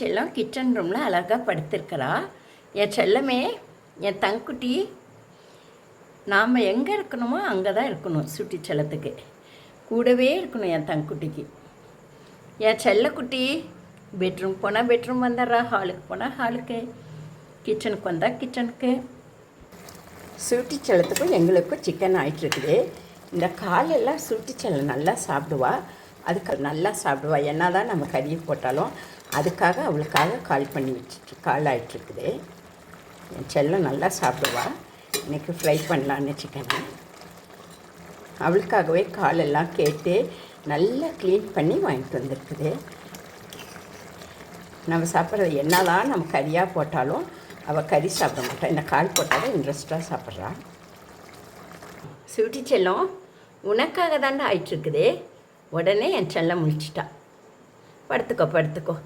செல்லம் கிச்சன் ரூமில் அழகாக படுத்திருக்கிறா. என் செல்லமே என் தங்குட்டி நாம் எங்கே இருக்கணுமோ அங்கே தான் இருக்கணும் சுட்டி செல்லத்துக்கு. கூடவே இருக்கணும் என் தங்குட்டிக்கு. என் செல்லக்குட்டி பெட்ரூம் போனால் பெட்ரூம் வந்துடுறா ஹாலுக்கு போனால் ஹாலுக்கு கிச்சனுக்கு வந்தால் கிச்சனுக்கு சுட்டி செல்லத்துக்கும் எங்களுக்கும் சிக்கன் ஆகிட்டுருக்குது இந்த காலெல்லாம் சுட்டி செல்லம் நல்லா சாப்பிடுவா. அதுக்கு நல்லா சாப்பிடுவா. என்ன தான் நம்ம கறியை போட்டாலும் அதுக்காக அவளுக்காக கால் பண்ணி வச்சுட்டு கால் ஆயிட்டுருக்குது. என் செல்லம் நல்லா சாப்பிடுவா. இன்றைக்கி ஃப்ரை பண்ணலான்னு சிக்கனை அவளுக்காகவே காலெல்லாம் கேட்டு நல்லா க்ளீன் பண்ணி வாங்கிட்டு வந்திருக்குது. நம்ம சாப்பிட்றது என்னதான் நம்ம கறியாக போட்டாலும் அவள் கறி சாப்பிட மாட்டாள் இந்த கால் போட்டாலும் இன்ட்ரெஸ்ட்டாக சாப்பிட்றா. சுட்டி செல்லம் உனக்காக தாண்டா ஆயிட்டுருக்குதே. உடனே என் செல்லம் முழிச்சிட்டா. படுத்துக்கோ படுத்துக்கோ.